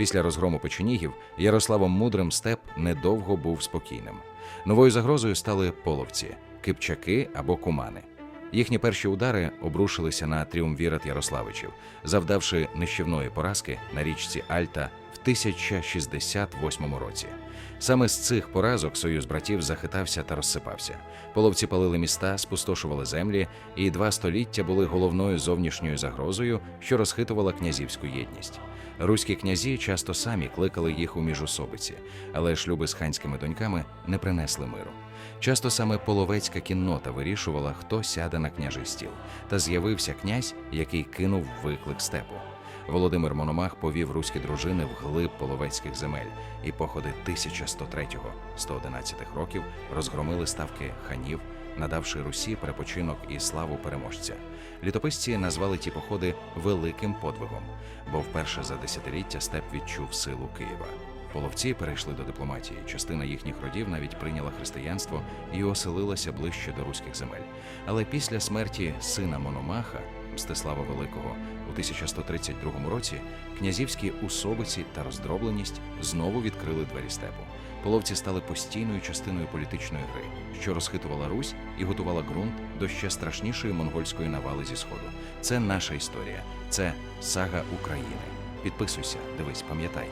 Після розгрому печенігів Ярославом Мудрим степ недовго був спокійним. Новою загрозою стали половці, кипчаки або кумани. Їхні перші удари обрушилися на тріумвірат Ярославичів, завдавши нищівної поразки на річці Альта в 1068 році. Саме з цих поразок союз братів захитався та розсипався. Половці палили міста, спустошували землі, і два століття були головною зовнішньою загрозою, що розхитувала князівську єдність. Руські князі часто самі кликали їх у міжусобиці, але шлюби з ханськими доньками не принесли миру. Часто саме половецька кіннота вирішувала, хто сяде на княжий стіл, та з'явився князь, який кинув виклик степу. Володимир Мономах повів руські дружини в глиб половецьких земель, і походи 1103-111 років розгромили ставки ханів, надавши Русі перепочинок і славу переможця. Літописці назвали ті походи великим подвигом, бо вперше за десятиліття степ відчув силу Києва. Половці перейшли до дипломатії. Частина їхніх родів навіть прийняла християнство і оселилася ближче до руських земель. Але після смерті сина Мономаха Мстислава Великого у 1132 році князівські усобиці та роздробленість знову відкрили двері степу. Половці стали постійною частиною політичної гри, що розхитувала Русь і готувала ґрунт до ще страшнішої монгольської навали зі сходу. Це наша історія, це сага України. Підписуйся, дивись, пам'ятай.